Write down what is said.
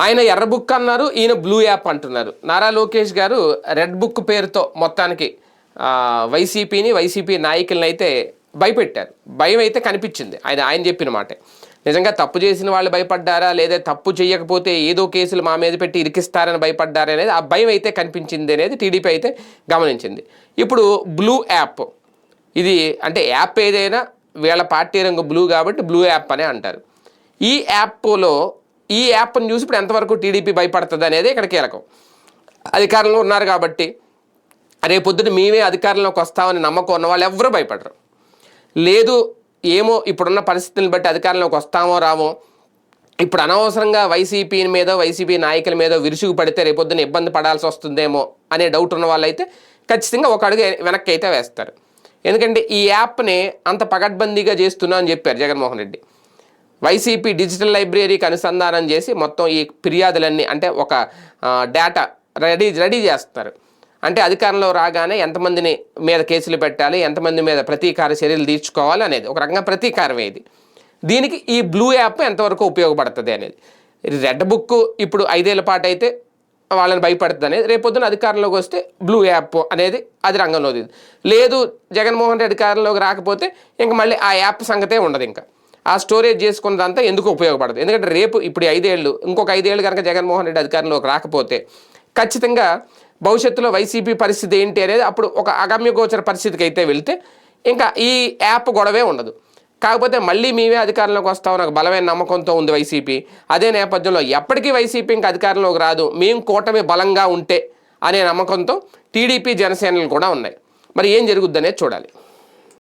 ఆయన ఎర్ర బుక్ అన్నారు ఈయన బ్లూ యాప్ అంటున్నారు. నారా లోకేష్ గారు రెడ్ బుక్ పేరుతో మొత్తానికి వైసీపీని వైసీపీ నాయకులను అయితే భయపెట్టారు. భయం అయితే కనిపించింది. ఆయన ఆయన చెప్పిన మాటే. నిజంగా తప్పు చేసిన వాళ్ళు భయపడ్డారా? లేదా తప్పు చేయకపోతే ఏదో కేసులు మా మీద పెట్టి ఇరికిస్తారని భయపడ్డారా అనేది ఆ భయం అయితే కనిపించింది అనేది టీడీపీ అయితే గమనించింది. ఇప్పుడు బ్లూ యాప్. ఇది అంటే యాప్ ఏదైనా వీళ్ళ పార్టీ రంగు బ్లూ కాబట్టి బ్లూ యాప్ అనే అంటారు. ఈ యాప్లో ఈ యాప్ని చూసి ఇప్పుడు ఎంతవరకు టీడీపీ భయపడుతుంది అనేది ఇక్కడ కీలకం. అధికారంలో ఉన్నారు కాబట్టి రేపొద్దున మేమే అధికారంలోకి వస్తామని నమ్మకం ఉన్న వాళ్ళు ఎవరు భయపడరు. లేదు ఏమో ఇప్పుడున్న పరిస్థితులను బట్టి అధికారంలోకి వస్తామో రామో ఇప్పుడు అనవసరంగా వైసీపీ మీద వైసీపీ నాయకుల మీద విరుచుకు పడితే రేపొద్దున ఇబ్బంది పడాల్సి వస్తుందేమో అనే డౌట్ ఉన్న వాళ్ళైతే ఖచ్చితంగా ఒక అడుగు వెనక్కి అయితే వేస్తారు. ఎందుకంటే ఈ యాప్ని అంత పగడ్బందీగా చేస్తున్నా అని చెప్పారు జగన్మోహన్ రెడ్డి. వైసీపీ డిజిటల్ లైబ్రరీకి అనుసంధానం చేసి మొత్తం ఈ ఫిర్యాదులన్నీ అంటే ఒక డేటా రెడీ రెడీ చేస్తారు. అంటే అధికారంలో రాగానే ఎంతమందిని మీద కేసులు పెట్టాలి ఎంతమంది మీద ప్రతీకార చర్యలు తీర్చుకోవాలి అనేది ఒక రకంగా ప్రతీకారమే ఇది. దీనికి ఈ బ్లూ యాప్ ఎంతవరకు ఉపయోగపడుతుంది అనేది. రెడ్ బుక్ ఇప్పుడు ఐదేళ్ళ పాటు అయితే వాళ్ళని భయపడుతుంది అనేది. రేపొద్దున అధికారంలోకి వస్తే బ్లూ యాప్ అనేది అది రంగంలో లేదు జగన్మోహన్ రెడ్డి అధికారంలోకి రాకపోతే ఇంక మళ్ళీ ఆ యాప్ సంగతే ఉండదు ఇంకా. ఆ స్టోరేజ్ చేసుకున్నదంతా ఎందుకు ఉపయోగపడదు? ఎందుకంటే రేపు ఇప్పుడు ఐదేళ్ళు ఇంకొక ఐదేళ్ళు కనుక జగన్మోహన్ రెడ్డి అధికారంలోకి రాకపోతే ఖచ్చితంగా భవిష్యత్తులో వైసీపీ పరిస్థితి ఏంటి అనేది అప్పుడు ఒక అగమ్యగోచర పరిస్థితికి అయితే వెళ్తే ఇంకా ఈ యాప్ గొడవే ఉండదు. కాకపోతే మళ్ళీ మేమే అధికారంలోకి వస్తామని ఒక బలమైన నమ్మకంతో ఉంది వైసీపీ. అదే నేపథ్యంలో ఎప్పటికీ వైసీపీ ఇంకా అధికారంలోకి రాదు. మేము కూటమి బలంగా ఉంటే అనే నమ్మకంతో టీడీపీ జనసేనలు కూడా ఉన్నాయి. మరి ఏం జరుగుద్దనేది చూడాలి.